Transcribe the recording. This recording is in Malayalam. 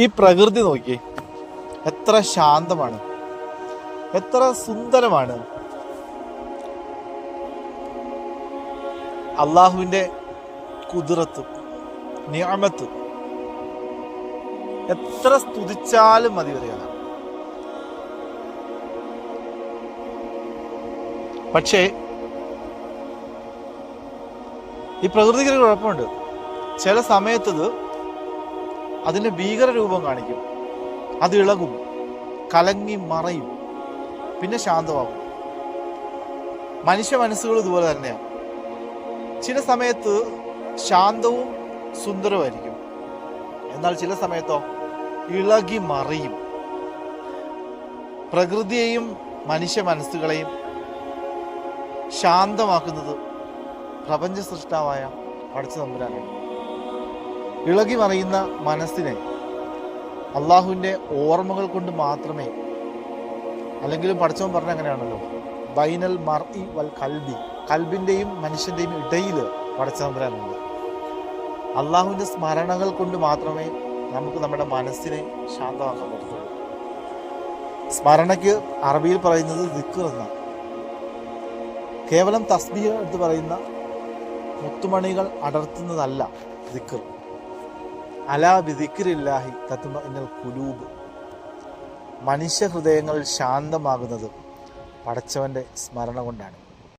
ഈ പ്രകൃതി നോക്കി എത്ര ശാന്തമാണ് എത്ര സുന്ദരമാണ്. അള്ളാഹുവിന്റെ കുതിരത്ത് നിയമത്ത് എത്ര സ്തുതിച്ചാലും മതി വരികയാണ് പക്ഷേ ഈ പ്രകൃതിക്ക് കുഴപ്പമുണ്ട്. ചില സമയത്തത് അതിന്റെ ഭീകര രൂപം കാണിക്കും. അത് ഇളകും കലങ്ങി മറയും പിന്നെ ശാന്തമാകും. മനുഷ്യ മനസ്സുകൾ ഇതുപോലെ തന്നെയാണ്. ചില സമയത്ത് ശാന്തവും സുന്ദരവുമായിരിക്കും. എന്നാൽ ചില സമയത്തോ ഇളകി മറിയും. പ്രകൃതിയെയും മനുഷ്യ മനസ്സുകളെയും ശാന്തമാക്കുന്നത് പ്രപഞ്ച സൃഷ്ടാവായ അടച്ചു തമ്പുരാനാണ്. ഇളകി മറിയുന്ന മനസ്സിനെ അള്ളാഹുവിന്റെ ഓർമ്മകൾ കൊണ്ട് മാത്രമേ അല്ലെങ്കിലും പഠിച്ചവൻ പറഞ്ഞ അങ്ങനെയാണല്ലോ ബൈനൽ മർഇ വൽ കൽബി കൽബിന്റെയും മനുഷ്യന്റെയും ഇടയിൽ പടച്ച തമ്പുരാനുണ്ട് അള്ളാഹുവിന്റെ സ്മരണകൾ കൊണ്ട് മാത്രമേ നമുക്ക് നമ്മുടെ മനസ്സിനെ ശാന്തമാക്കാൻ പറ്റത്തുള്ളൂ. സ്മരണയ്ക്ക് അറബിയിൽ പറയുന്നത് ദിക്കർ എന്നാണ്. കേവലം തസ്ബീഹ് എടുത്ത് പറയുന്ന മുത്തുമണികൾ അടർത്തുന്നതല്ല ദിക്കർ അലാ ബിദിക്രില്ലാഹി തത്തുമ ഇന്നൽ കുലൂബ് മനുഷ്യ ഹൃദയങ്ങൾ ശാന്തമാകുന്നത് പടച്ചവന്റെ സ്മരണ കൊണ്ടാണ്.